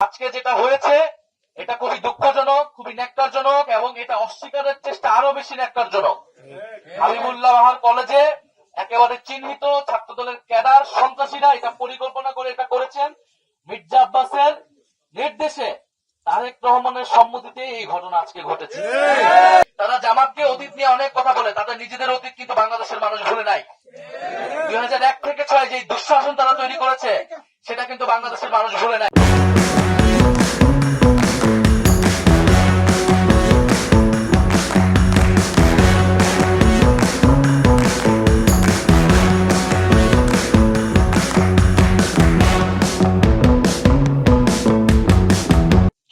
আজকে যেটা হয়েছে, এটা খুবই দুঃখজনক, খুবই ন্যাক্কারজনক, এবং এটা অস্বীকারের চেষ্টা আরও বেশি ন্যাক্কারজনক। হাবিবুল্লাহ বাহার কলেজে একেবারে চিহ্নিত ছাত্রদলের ক্যাডার সন্ত্রাসীরা এটা পরিকল্পনা করে এটা করেছেন। মির্জা আব্বাসের নির্দেশে তারেক রহমানের সম্মতিতে এই ঘটনা আজকে ঘটেছে। তারা জামাতকে অতীত নিয়ে অনেক কথা বলে, তাদের নিজেদের অতীত কিন্তু বাংলাদেশের মানুষ ভুলে নাই। দুই হাজার এক থেকে ছয় যে দুঃশাসন তারা তৈরি করেছে, সেটা কিন্তু বাংলাদেশের মানুষ ভুলে নাই।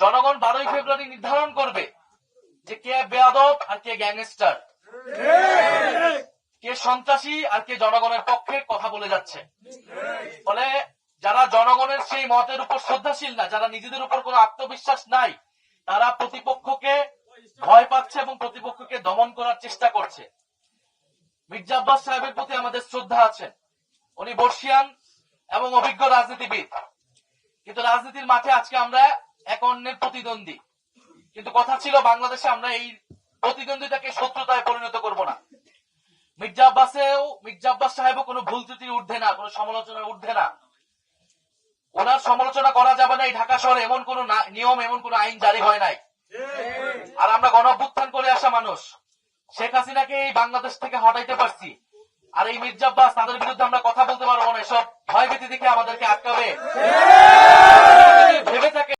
জনগণ বারোই ফেব্রুয়ারি নির্ধারণ করবে যে কে বেয়াদব আর কে গ্যাংস্টার। কে সন্ত্রাসী আর কে জনগণের পক্ষে কথা বলে যাচ্ছে। ফলে যারা জনগণের সেই মতের উপর শ্রদ্ধাশীল না, যারা নিজেদের উপর কোনো আত্মবিশ্বাস নাই, তারা প্রতিপক্ষকে ভয় পাচ্ছে এবং প্রতিপক্ষকে দমন করার চেষ্টা করছে। মির্জা আব্বাস সাহেবের প্রতি আমাদের শ্রদ্ধা আছে। উনি বর্ষিয়ান এবং অভিজ্ঞ রাজনীতিবিদ। কিন্তু রাজনীতির মাঠে আজকে আমরা এক অন্যের প্রতিদ্বন্দ্বী। কিন্তু কথা ছিল বাংলাদেশে আমরা এই প্রতিদ্বন্দ্বিতাকে শত্রুতায় পরিণত করব না। মির্জা আব্বাসেও মির্জা আব্বাস সাহেবও কোনো ভুল ত্রুটির ঊর্ধ্বে না কোনো সমালোচনার ঊর্ধ্বে না। ওনার সমালোচনা করা যাবে না এই ঢাকা শহরে এমন কোন নিয়ম এমন কোন আইন জারি হয় নাই। আর আমরা গণ অভ্যুত্থান করে আসা মানুষ। শেখ হাসিনাকে এই বাংলাদেশ থেকে হটাইতে পারছি। আর এই মির্জা আব্বাস তাদের বিরুদ্ধে আমরা কথা বলতে পারব না এসব ভয়ভীতি দেখে আমাদেরকে আটকাবে। ভেবে থাকে